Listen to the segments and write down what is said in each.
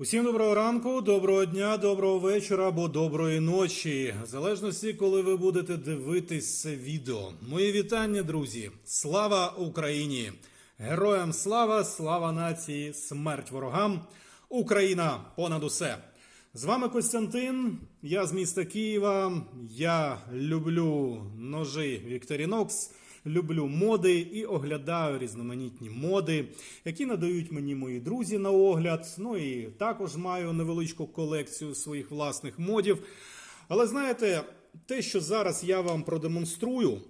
Усім доброго ранку, доброго дня, доброго вечора або доброї ночі. В залежності, коли ви будете дивитись відео. Мої вітання, друзі! Слава Україні! Героям слава, слава нації, смерть ворогам! Україна понад усе! З вами Костянтин, я з міста Києва. Я люблю ножи Вікторінокс, люблю моди і оглядаю різноманітні моди, які надають мені мої друзі на огляд. Ну і також маю невеличку колекцію своїх власних модів. Але знаєте, те, що зараз я вам продемонструю,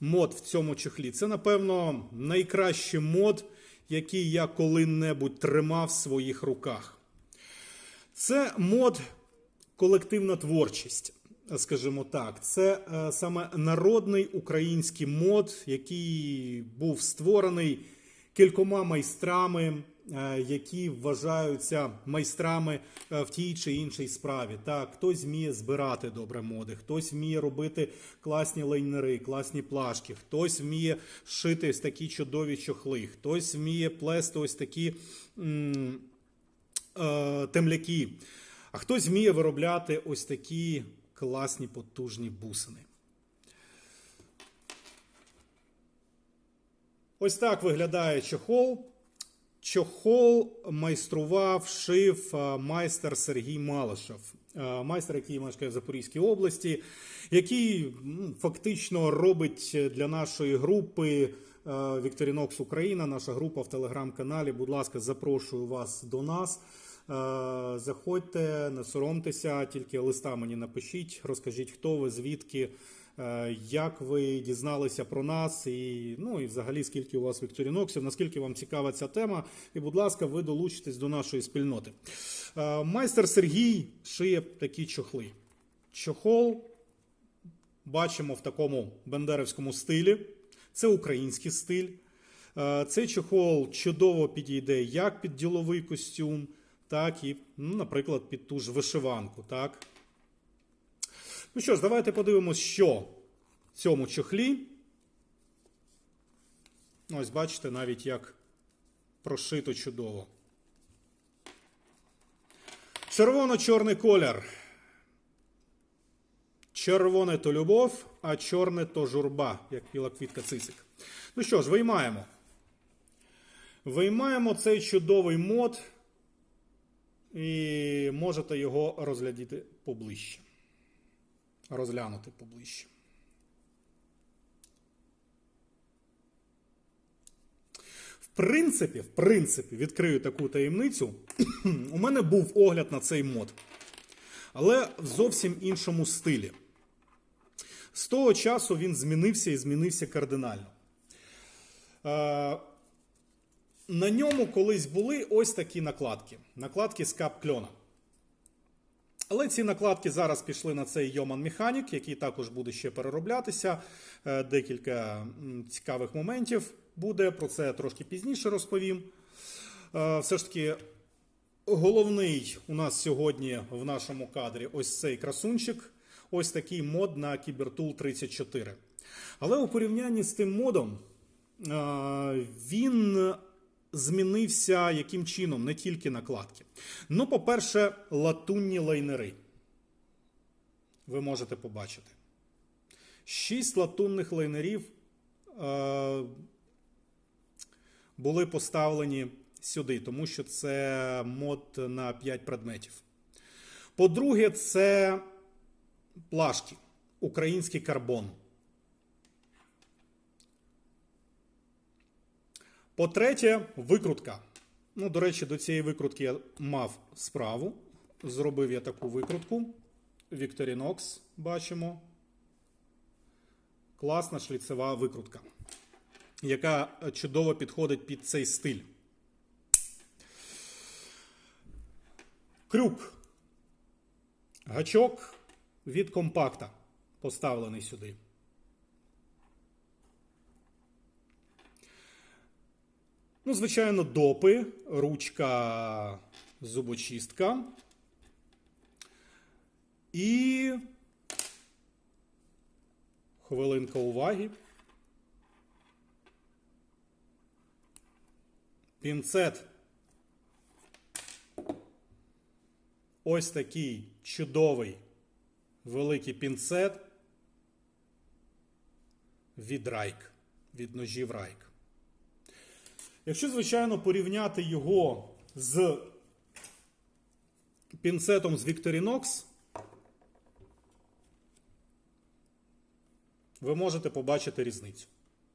мод в цьому чехлі, це, напевно, найкращий мод, який я коли-небудь тримав в своїх руках. Це мод колективна творчість, скажімо так. Це е, саме народний український мод, який був створений кількома майстрами, е, які вважаються майстрами е, в тій чи іншій справі. Так, хтось вміє збирати добре моди, хтось вміє робити класні лайнери, класні плашки, хтось вміє шити ось такі чудові чохли, хтось вміє плести ось такі. темляки. А хтось вміє виробляти ось такі класні потужні бусини. Ось так виглядає чохол. Чохол майстрував, шив е, майстер Сергій Малишев, Е, майстер, який мешкає в Запорізькій області, який фактично робить для нашої групи е, Вікторінокс Україна, наша група в телеграм-каналі. Будь ласка, запрошую вас до нас. Е, Заходьте, не соромтеся, тільки листа мені напишіть, розкажіть, хто ви, звідки, е, як ви дізналися про нас, і ну і взагалі скільки у вас вікторіноксів, наскільки вам цікава ця тема. І, будь ласка, ви долучитесь до нашої спільноти. Е, Майстер Сергій шиє такі чохли. Чохол бачимо в такому бендерівському стилі. Це український стиль. Цей чохол чудово підійде як під діловий костюм, так і, ну, наприклад, під ту ж вишиванку. Так? Ну що ж, давайте подивимось, що в цьому чохлі. Ось бачите, навіть як прошито чудово. Червоно-чорний колір. Червоне то любов, а чорне то журба, як біла квітка цисик. Ну що ж, виймаємо. Виймаємо цей чудовий мод і можете його розглядіти поближче. Розглянути поближче. В принципі, в принципі, відкрию таку таємницю. У мене був огляд на цей мод, але в зовсім іншому стилі. З того часу він змінився і змінився кардинально. На ньому колись були ось такі накладки. Накладки з кап-кльона. Але ці накладки зараз пішли на цей Йоман Механік, який також буде ще перероблятися. Е, Декілька цікавих моментів буде. Про це трошки пізніше розповім. Е, Все ж таки, головний у нас сьогодні в нашому кадрі ось цей красунчик. Ось такий мод на Кібертул 34. Але у порівнянні з тим модом е, він змінився яким чином, не тільки накладки. Ну, по-перше, латунні лайнери. Ви можете побачити. Шість латунних лайнерів е, були поставлені сюди, тому що це мод на 5 предметів. По-друге, це плашки, український карбон. По-третє, викрутка. Ну, до речі, до цієї викрутки я мав справу. Зробив я таку викрутку. Victorinox бачимо. Класна шліцева викрутка, яка чудово підходить під цей стиль. Крюк. Гачок від компакта поставлений сюди. Ну, звичайно, допи, ручка зубочистка. І хвилинка уваги. Пінцет ось такий чудовий великий пінцет від Райк, від ножів Райк. Якщо, звичайно, порівняти його з пінцетом з Victorinox, ви можете побачити різницю.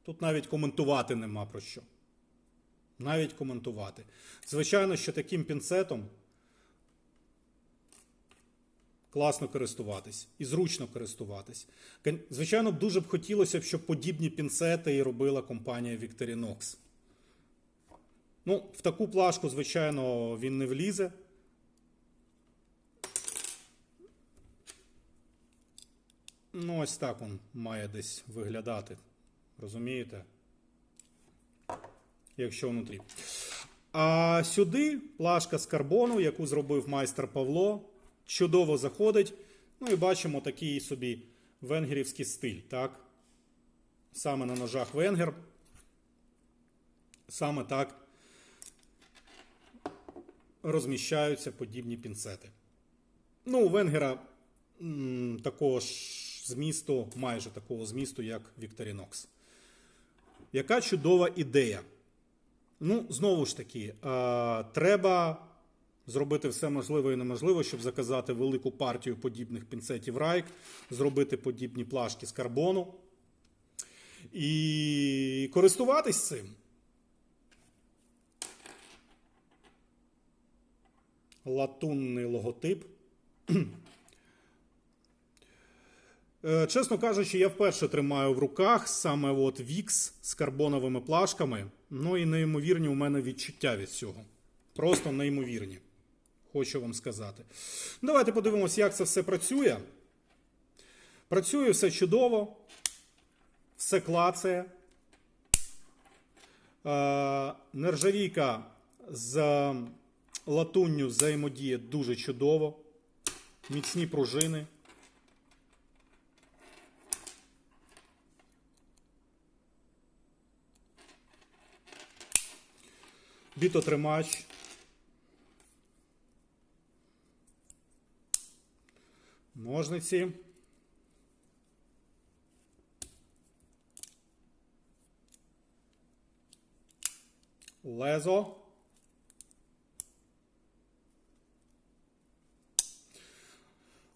Тут навіть коментувати нема про що. Навіть коментувати. Звичайно, що таким пінцетом класно користуватись і зручно користуватись. Звичайно, дуже б хотілося, б, щоб подібні пінцети і робила компанія Victorinox. Ну, в таку плашку, звичайно, він не влізе. Ну, ось так він має десь виглядати. Розумієте? Якщо внутрі. А сюди плашка з карбону, яку зробив майстер Павло, чудово заходить. Ну і бачимо такий собі венгерівський стиль, так? Саме на ножах венгер. Саме так розміщаються подібні пінцети. Ну, у венгера м, такого ж змісту, майже такого змісту, як Victorinox. Яка чудова ідея. Ну, знову ж таки, е, треба зробити все можливе і неможливе, щоб заказати велику партію подібних пінцетів Райк, зробити подібні плашки з карбону і користуватись цим. Латунний логотип. Е, Чесно кажучи, я вперше тримаю в руках саме от Вікс з карбоновими плашками. Ну і неймовірні у мене відчуття від цього. Просто неймовірні. Хочу вам сказати. Давайте подивимося, як це все працює. Працює все чудово, все клацає. Е, Нержавійка з латунню взаємодіє дуже чудово. Міцні пружини. бітотримач. Ножниці. Лезо.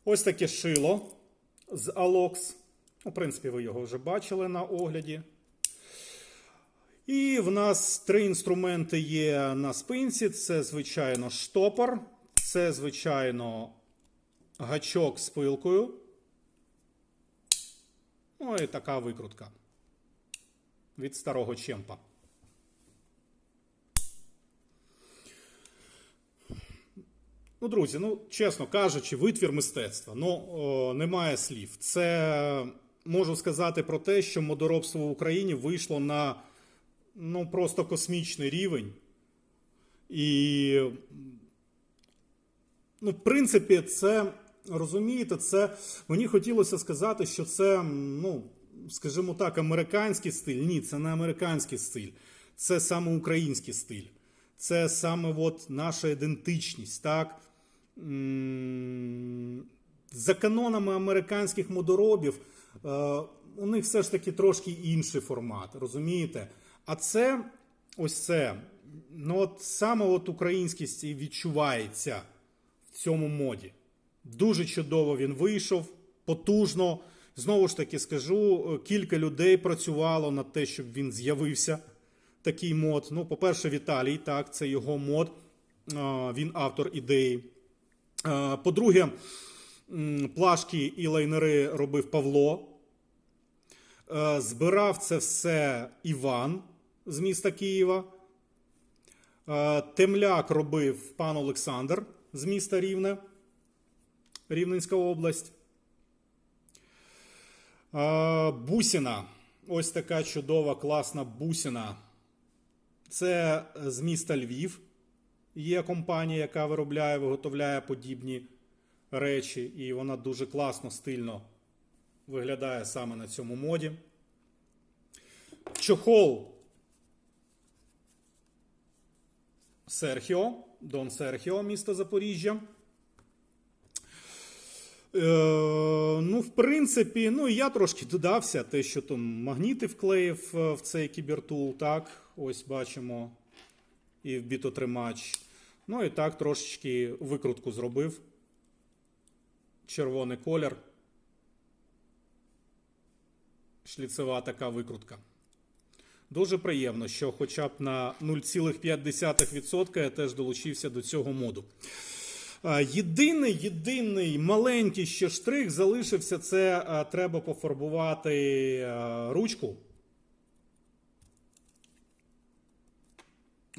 Ось таке шило з Алокс. В принципі, ви його вже бачили на огляді. І в нас три інструменти є на спинці: це, звичайно, штопор, це, звичайно, гачок з пилкою. Ну і така викрутка від старого чемпа. Ну, друзі, ну, чесно кажучи, витвір мистецтва. Ну, о, немає слів. Це можу сказати про те, що модоробство в Україні вийшло на ну, просто космічний рівень. І, ну, в принципі, це, розумієте, це мені хотілося сказати, що це, ну, скажімо так, американський стиль. Ні, це не американський стиль, це саме український стиль. Це саме от наша ідентичність, так? За канонами американських модоробів, е, у них все ж таки трошки інший формат, розумієте? А це ось це. Ну, от саме от українськість і відчувається в цьому моді. Дуже чудово він вийшов, потужно. Знову ж таки скажу, е, кілька людей працювало над те, щоб він з'явився. Такий мод. Ну, по-перше, Віталій, так, це його мод. Він автор ідеї. А, По-друге, плашки і лайнери робив Павло. Е, Збирав це все Іван з міста Києва. Е, Темляк робив пан Олександр з міста Рівне, Рівненська область. Е, Бусіна. Ось така чудова, класна бусіна. Це з міста Львів. Є компанія, яка виробляє, виготовляє подібні речі, і вона дуже класно, стильно виглядає саме на цьому моді. Чохол Серхіо, Дон Серхіо, місто Запоріжжя. Е, ну, в принципі, ну і я трошки додався, те, що там магніти вклеїв е, в цей кібертул, так, ось бачимо, і в бітотримач. Ну і так трошечки викрутку зробив. Червоний колір. Шліцева така викрутка. Дуже приємно, що хоча б на 0,5% я теж долучився до цього моду. Єдиний, єдиний маленький ще штрих залишився, це треба пофарбувати ручку.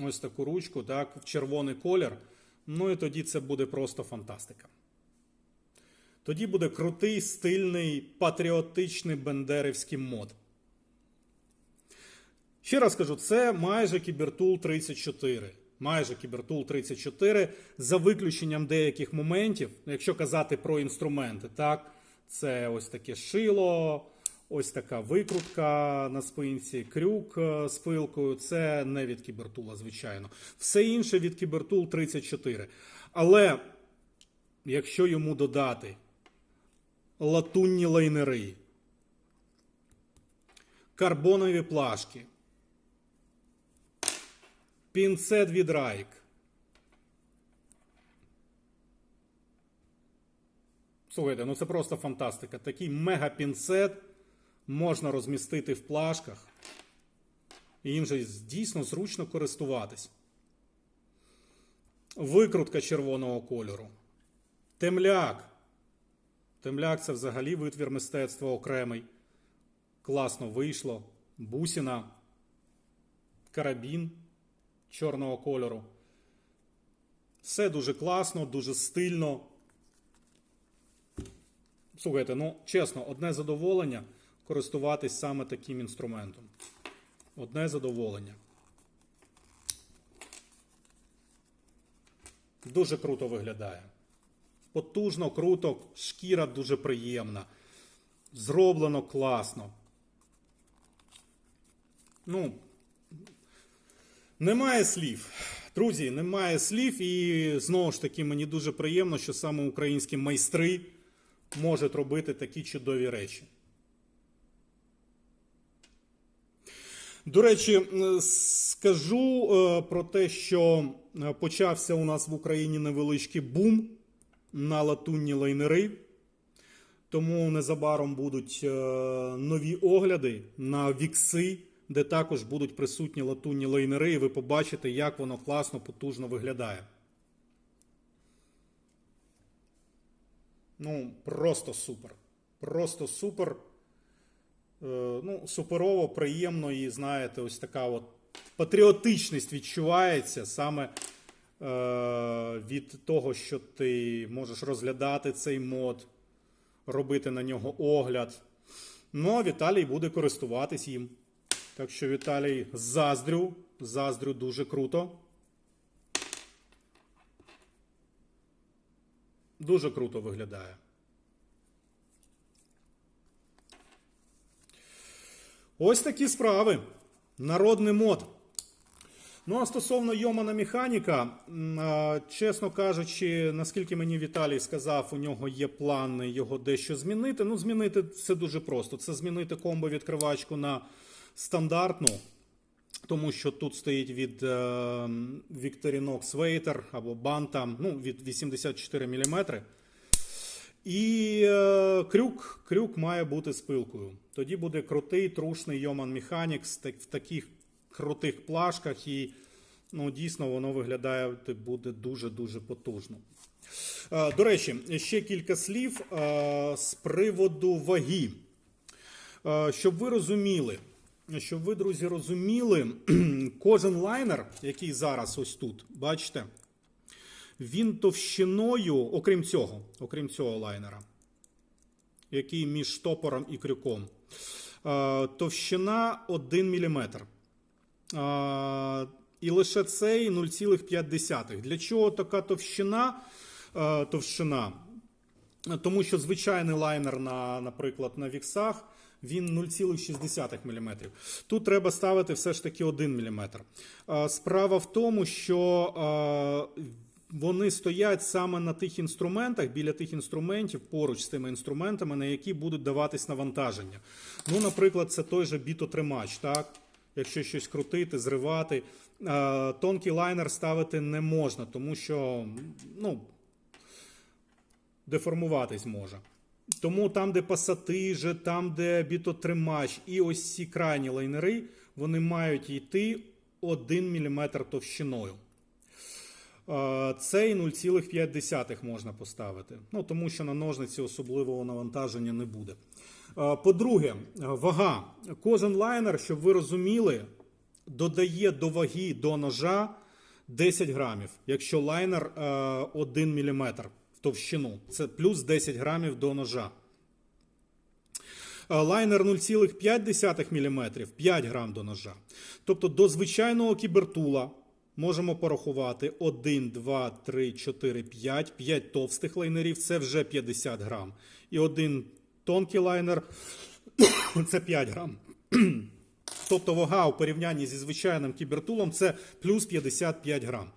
Ось таку ручку, так, в червоний колір. Ну і тоді це буде просто фантастика. Тоді буде крутий, стильний, патріотичний бендерівський мод. Ще раз кажу, це майже Кібертул 34. Майже Кібертул 34, за виключенням деяких моментів, якщо казати про інструменти, так, це ось таке шило, ось така викрутка на спинці, крюк е, з пилкою. Це не від Кібертула, звичайно. Все інше від Кібертул 34. Але якщо йому додати латунні лайнери, карбонові плашки, пінцет від Райк. Слухайте, ну це просто фантастика. Такий мега-пінцет можна розмістити в плашках. І їм же дійсно зручно користуватись. Викрутка червоного кольору. Темляк. Темляк це взагалі витвір мистецтва окремий. Класно вийшло. Бусіна. Карабін чорного кольору. Все дуже класно, дуже стильно. Слухайте, ну чесно, одне задоволення користуватись саме таким інструментом. Одне задоволення. Дуже круто виглядає. Потужно, круто, шкіра дуже приємна. Зроблено класно. Ну, немає слів. Друзі, немає слів, і знову ж таки мені дуже приємно, що саме українські майстри можуть робити такі чудові речі. До речі, скажу е, про те, що е, почався у нас в Україні невеличкий бум на латунні лайнери. Тому незабаром будуть е, нові огляди на вікси, де також будуть присутні латунні лайнери, і ви побачите, як воно класно, потужно виглядає. Ну, просто супер. Просто супер. Е, ну, суперово, приємно і знаєте, ось така от патріотичність відчувається саме е, від того, що ти можеш розглядати цей мод, робити на нього огляд. Ну, а Віталій буде користуватись їм. Так що, Віталій, заздрю, заздрю дуже круто. Дуже круто виглядає. Ось такі справи. Народний мод. Ну, а стосовно Йомана механіка, чесно кажучи, наскільки мені Віталій сказав, у нього є плани його дещо змінити. Ну, змінити все дуже просто. Це змінити комбо-відкривачку на стандартну, тому що тут стоїть від е, Victorinox Waiter або Bantam, ну, від 84 мм. І е, крюк, крюк має бути з пилкою. Тоді буде крутий, трушний Йоман так- в таких крутих плашках, і ну, дійсно воно виглядає буде дуже-дуже потужно. Е, До речі, ще кілька слів е, з приводу ваги. Е, Щоб ви розуміли, щоб ви, друзі, розуміли, кожен лайнер, який зараз ось тут, бачите, він товщиною, окрім цього, окрім цього лайнера, який між штопором і крюком, е, товщина 1 мм. І лише цей 0,5. Для чого така товщина? Е, товщина? Тому що звичайний лайнер, на, наприклад, на віксах, він 0,6 мм. Тут треба ставити все ж таки 1 мм. Е, Справа в тому, що е, вони стоять саме на тих інструментах, біля тих інструментів, поруч з тими інструментами, на які будуть даватись навантаження. Ну, наприклад, це той же бітотримач, так? Якщо щось крутити, зривати. Тонкий лайнер ставити не можна, тому що ну, деформуватись може. Тому там, де пасатижі, там, де бітотримач і ось ці крайні лайнери, вони мають йти 1 мм товщиною. Е, Цей 0,5 можна поставити. Ну, тому що на ножниці особливого навантаження не буде. Е, По-друге, е, вага. Кожен лайнер, щоб ви розуміли, додає до ваги до ножа 10 грамів, якщо лайнер 1 мм в товщину. Це плюс 10 грамів до ножа. Лайнер 0,5 мм 5 грам до ножа. Тобто до звичайного кібертула можемо порахувати 1, 2, 3, 4, 5. 5 товстих лайнерів це вже 50 грам. І один тонкий лайнер це 5 грам. Тобто вага у порівнянні зі звичайним кібертулом це плюс 55 грам.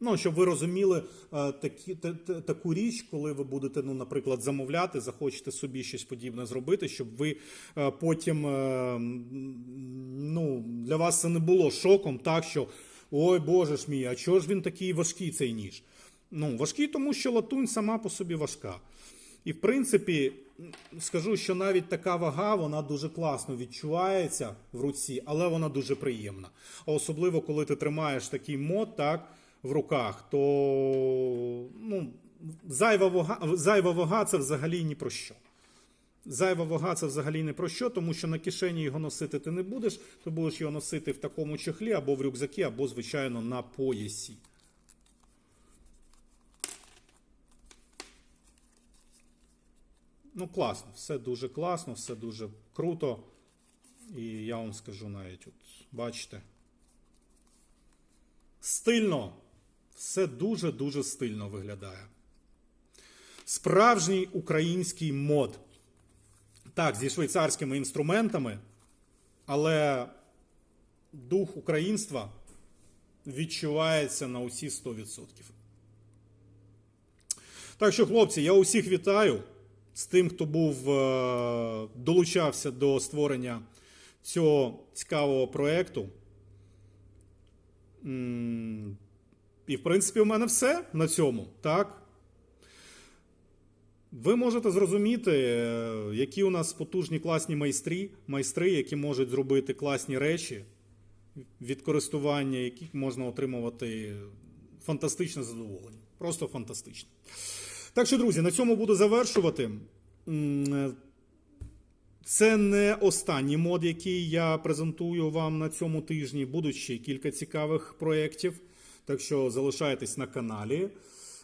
Ну, щоб ви розуміли е, такі, та- та- таку річ, коли ви будете, ну, наприклад, замовляти, захочете собі щось подібне зробити, щоб ви е, потім, е, ну, для вас це не було шоком, так що ой Боже ж мій, а чого ж він такий важкий цей ніж? Ну, важкий, тому що латунь сама по собі важка. І в принципі, скажу, що навіть така вага вона дуже класно відчувається в руці, але вона дуже приємна. А особливо, коли ти тримаєш такий мод, так, в руках, то ну, зайва вага, зайва вага це взагалі ні про що. Зайва вага це взагалі не про що, тому що на кишені його носити ти не будеш, ти будеш його носити в такому чехлі або в рюкзакі, або, звичайно, на поясі. Ну, класно, все дуже класно, все дуже круто. І я вам скажу навіть, от, бачите. Стильно. Все дуже-дуже стильно виглядає. Справжній український мод. Так, зі швейцарськими інструментами, але дух українства відчувається на усі 100%. Так що, хлопці, я усіх вітаю з тим, хто був е, долучався до створення цього цікавого проєкту. І, в принципі, у мене все на цьому, так? Ви можете зрозуміти, е, які у нас потужні класні майстрі, майстри, які можуть зробити класні речі від користування, яких можна отримувати фантастичне задоволення. Просто фантастичне. Так що, друзі, на цьому буду завершувати. Е, Це не останній мод, який я презентую вам на цьому тижні. Будуть ще кілька цікавих проєктів. Так що залишайтесь на каналі.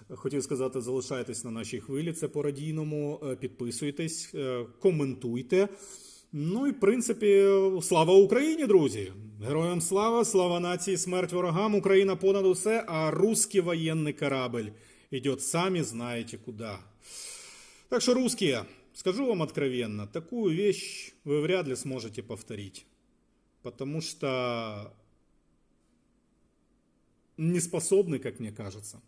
Хотів сказати, залишайтесь на нашій хвилі. Це по радійному. Е, Підписуйтесь, е, коментуйте. Ну і в принципі, слава Україні, друзі! Героям слава, слава нації, смерть ворогам, Україна понад усе, а русский воєнний корабль идет самі знаєте куди. Так что, русские, скажу вам откровенно, такую вещь вы вряд ли сможете повторить. Потому что не способны, как мне кажется.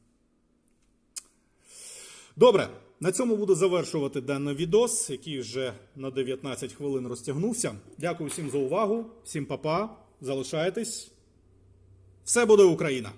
Добре, на цьому буду завершувати даний відос, який вже на 19 хвилин розтягнувся. Дякую всім за увагу, всім па-па, залишайтесь. Все буде Україна!